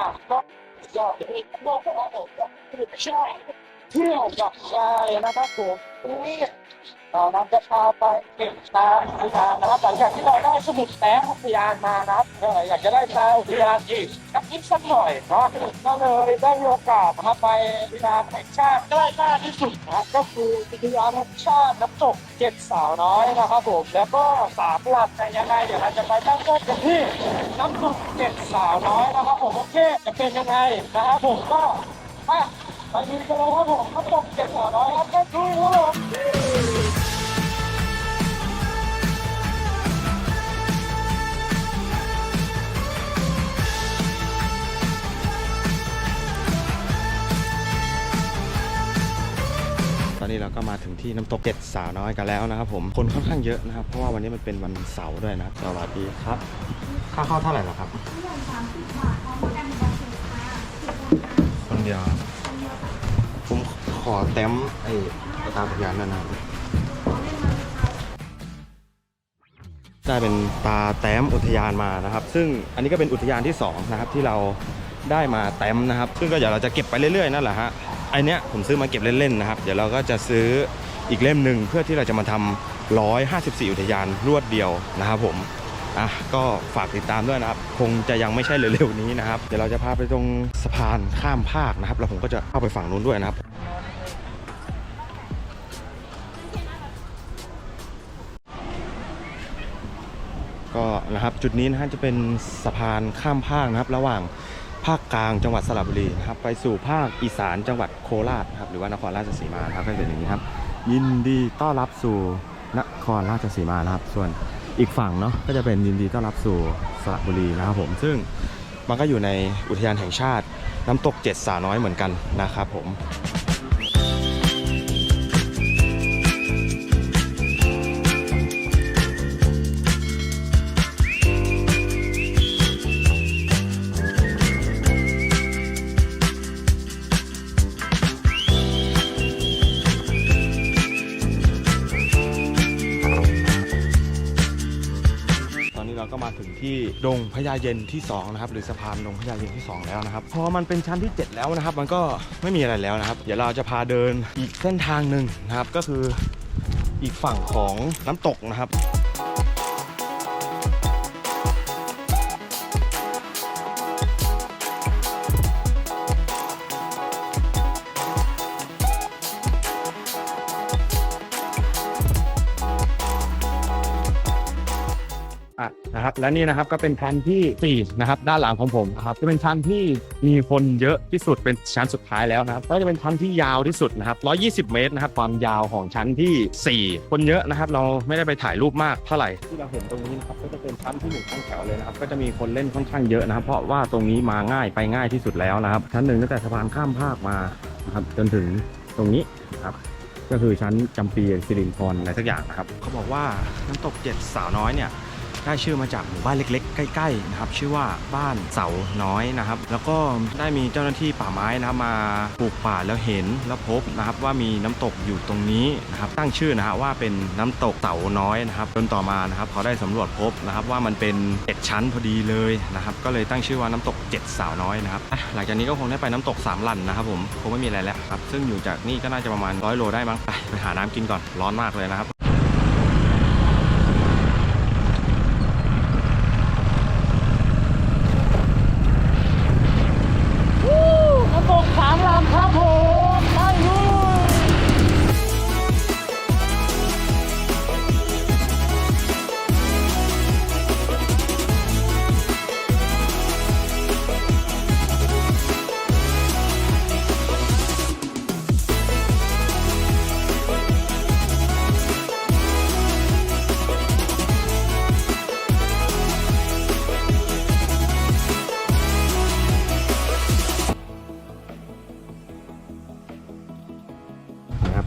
อะก็ยอดเอกโลกก็อกจากใช่เที่ยวกับชายนะครับผมนี่เรานำจะพาไปเก็บตาอุทยานนะครับหลังจากที่เราได้สมุดแต้มอุทยานมานะครับออยากจะได้ตาอุทยานอีกกับอีกสักหน่อยเนาะก็เลยได้มีโอกาสนะครับไปอุทยานแห่งชาติใกล้บ้านที่สุดนะครับก็คืออุทยานแห่งชาติน้ำตกเจ็ดสาวน้อยนะครับผมแล้วก็สามหลักในยังไงเดี๋ยวเราจะไปตั้งต้นกันที่น้ำตกเจ็ดสาวน้อยนะครับผมโอเคจะเป็นยังไงนะครับผมก็ไปไปดูกันเลยครับผมน้ำตกเจ็ดสาวน้อยครับก็คือครับผม ตอนนี้เราก็มาถึงที่น้ำตกเจ็ดสาวน้อยกันแล้วนะครับผมคนค่อนข้างเยอะนะครับ เพราะว่าวันนี้มันเป็นวันเสาร์ด้วยนะครับสวัสดีครับ ค่าเข้าเท่าไหร่ล่ะครับคนเดียวผมขอแต้มไอ้ตามพยานนั่นนะครับได้เป็นตาแต้มอุทยานมานะครับ ซึ่งอันนี้ก็เป็นอุทยานที่สองนะครับที่เราได้มาแต้มนะครับ ซึ่งก็เดี๋ยวเราจะเก็บไปเรื่อยๆนั่นแหละฮะ ไอเนี้ยผมซื้อมาเก็บเล่นๆนะครับ เดี๋ยวเราก็จะซื้ออีกเล่มหนึ่งเพื่อที่เราจะมาทำ154 อุทยานรวดเดียวนะครับผมอะก็ฝากติดตามด้วยนะครับ คงจะยังไม่ใช่เร็วๆนี้นะครับ เดี๋ยวเราจะพาไปตรงสะพานข้ามภาคนะครับ แล้วผมก็จะเข้าไปฝั่งนู้นด้วยนะครับก็นะครับจุดนี้นะฮะจะเป็นสะพานข้ามภาคนะครับ ระหว่าง ภาคกลางจังหวัดสระบุรีนะครับไปสู่ภาคอีสานจังหวัดโคราชครับหรือว่านครราชสีมาครับก็เป็นอย่างนี้ครับ ยินดีต้อนรับสู่นครราชสีมานะครับ ส่วนอีกฝั่งเนาะก็จะเป็นยินดีต้อนรับสู่สระบุรีนะครับผมซึ่งมันก็อยู่ในอุทยานแห่งชาติน้ำตกเจ็ดสาน้อยเหมือนกันนะครับผม ก็มาถึงที่ดงพญาเย็นที่2นะครับหรือสะพานดงพญาเย็นที่ 2 แล้วนะครับพอมันเป็นชั้นที่ 7 แล้วนะครับ มันก็ไม่มีอะไรแล้วนะครับ เดี๋ยวเราจะพาเดินอีกเส้นทางหนึ่งนะครับก็คืออีกฝั่งของน้ำตกนะครับ นะครับและนี่นะครับก็เป็นชั้นที่สี่นะครับด้านหลังของผมนะครับจะเป็นชั้นที่มีคนเยอะที่สุดเป็นชั้นสุดท้ายแล้วนะครับก็จะเป็นชั้นที่ยาวที่สุดนะครับ120 เมตรนะครับความยาวของชั้นที่ 4 คนเยอะนะครับ เราไม่ได้ไปถ่ายรูปมากเท่าไหร่ที่เราเห็นตรงนี้นะครับก็จะเป็นชั้นที่หนึ่งชั้นแถวเลยนะครับก็จะมีคนเล่นค่อนข้างเยอะนะครับ เพราะว่าตรงนี้มาง่ายไปง่ายที่สุดแล้วนะครับ ชั้นหนึ่งตั้งแต่สะพานข้ามภาคมานะครับจนถึงตรงนี้นะครับก็คือชั้นจำปีสิรินทรอะไรสักอย่างนะครับเขาบอกว่าน้ำตกเจ็ดสาวน้อยเนี่ย ได้ชื่อมาจากหมู่บ้านเล็ก ๆ ใกล้ๆนะครับชื่อว่าบ้านเสาน้อยนะครับ แล้วก็ได้มีเจ้าหน้าที่ป่าไม้นะครับมาปลูกป่าแล้วเห็นแล้วพบนะครับว่ามีน้ำตกอยู่ตรงนี้นะครับตั้งชื่อนะฮะว่าเป็นน้ำตกเต่าน้อยนะครับจนต่อมานะครับเขาได้สำรวจพบนะครับว่ามันเป็นเจ็ดชั้นพอดีเลยนะครับก็เลยตั้งชื่อว่าน้ำตกเจ็ดสาวน้อยนะครับหลังจากนี้ก็คงได้ไปน้ำตกสามลันนะครับผมคงไม่มีอะไรแล้วครับซึ่งอยู่จากนี่ก็น่าจะประมาณร้อยโลได้มั้งไปไปหาน้ำกินก่อนร้อนมากเลยนะครับ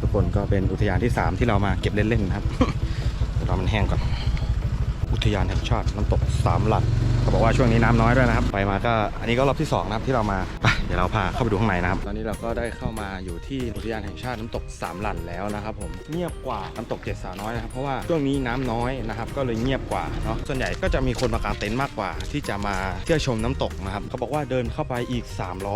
ทุกคนก็เป็นอุทยานที่ 3 ที่เรามาเก็บเล่นๆนะครับเดี๋ยวเรามันแห้งก่อน อุทยานแห่งชาติน้ำตกสามหลัก เขาบอกว่าช่วงนี้น้ำน้อยด้วยนะครับ ไปมาก็อันนี้ก็รอบที่สองนะครับที่เรามาไปเดี๋ยวเราพาเข้าไปดูข้างในนะครับ ตอนนี้เราก็ได้เข้ามาอยู่ที่อุทยานแห่งชาติน้ำตกสามหลั่นแล้วนะครับผมเงียบกว่าน้ำตกเจ็ดสาวน้อยนะครับเพราะว่าช่วงนี้น้ำน้อยนะครับก็เลยเงียบกว่าเนาะส่วนใหญ่ก็จะมีคนมากางเต็นท์มากกว่า ที่จะมาเที่ยวชมน้ำตกนะครับเขาบอกว่าเดินเข้าไปอีก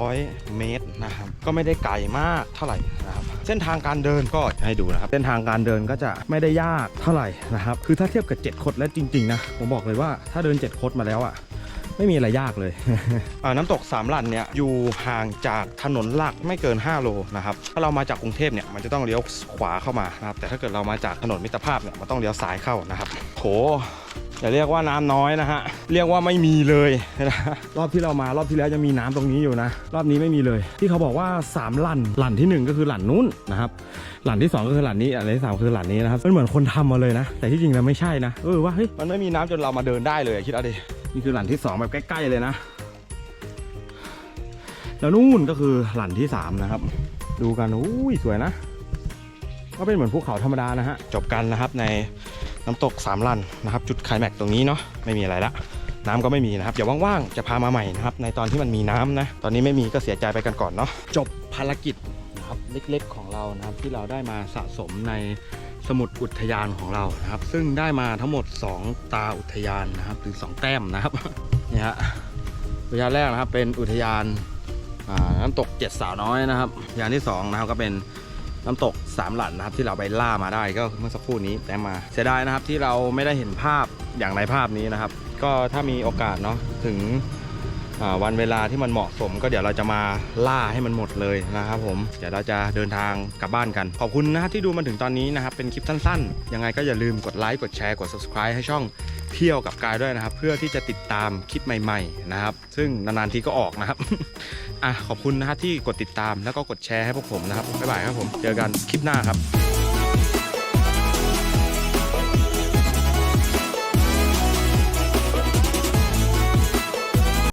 300 เมตรนะครับก็ไม่ได้ไกลมากเท่าไหร่นะครับเส้นทางการเดินก็ให้ดูนะครับเส้นทางการเดินก็จะไม่ได้ยากเท่าไหร่นะครับคือถ้าเทียบกับ7คดแล้วจริงๆนะผมบอกเลยว่าถ้าเดิน7คดมาแล้วอะ ไม่มีอะไรยากเลยอ่าน้ำตกสามหลันเนี่ยอยู่ห่างจากถนนหลักไม่เกิน 5 โลนะครับถ้าเรามาจากกรุงเทพเนี่ยมันจะต้องเลี้ยวขวาเข้ามานะครับแต่ถ้าเกิดเรามาจากถนนมิตรภาพเนี่ยมันต้องเลี้ยวซ้ายเข้านะครับโหอย่าเรียกว่าน้ำน้อยนะฮะ เรียกว่าไม่มีเลยนะรอบที่เรามารอบที่แล้วยังมีน้ำตรงนี้อยู่นะ รอบนี้ไม่มีเลย ที่เขาบอกว่าสามหลันหลันที่หนึ่งก็คือหลันนู้นนะครับ หลันที่สองก็คือหลันนี้อันที่สามคือหลันนี้นะครับมันเหมือนคนทำมาเลยนะ แต่ที่จริงแล้วไม่ใช่นะ เออว่าเฮ้ยมันไม่มีน้ำจนเรามาเดินได้เลยอะคิดเอาดิ นี่คือหลันที่สองแบบใกล้ๆเลยนะ แล้วนู่นก็คือหลันที่สามนะครับ ดูกันอุ้ยสวยนะ ก็เป็นเหมือนภูเขาธรรมดานะฮะ จบกันนะครับในน้ำตกสามลันนะครับ จุดไคลแม็กตรงนี้เนาะไม่มีอะไรละน้ำก็ไม่มีนะครับเดี๋ยวว่างๆจะพามาใหม่นะครับในตอนที่มันมีน้ำนะ ตอนนี้ไม่มีก็เสียใจไปกันก่อนเนาะจบภารกิจนะครับเล็กๆของเรานะครับที่เราได้มาสะสมใน สมุดอุทยานของเรานะครับ ซึ่งได้มาทั้งหมด 2 ตาอุทยานนะครับหรือ 2 แต้มนะครับนี่ฮะอุทยานแรกนะครับเป็นอุทยานน้ำตกเจ็ดสาวน้อยนะครับอุทยานที่สองนะครับก็เป็นน้ำตกสามหลันนะครับที่เราไปล่ามาได้ก็เมื่อสักครู่นี้แต่มาเสียดายนะครับที่เราไม่ได้เห็นภาพอย่างในภาพนี้นะครับ ก็ถ้ามีโอกาสเนาะถึง วันเวลาที่มันเหมาะสม ก็เดี๋ยวเราจะมาล่าให้มันหมดเลยนะครับผมเดี๋ยวเราจะเดินทางกลับบ้านกัน ขอบคุณนะที่ดูมาถึงตอนนี้นะครับเป็นคลิปสั้นๆ ยังไงก็อย่าลืมกดไลค์กดแชร์กด subscribe ให้ช่องเที่ยวกับกายด้วยนะครับ เพื่อที่จะติดตามคลิปใหม่ๆนะครับ ซึ่งนานๆทีก็ออกนะครับอะขอบคุณนะฮะที่กดติดตามแล้วก็กดแชร์ให้พวกผมนะครับบ๊ายบายครับผมเจอกันคลิปหน้าครับ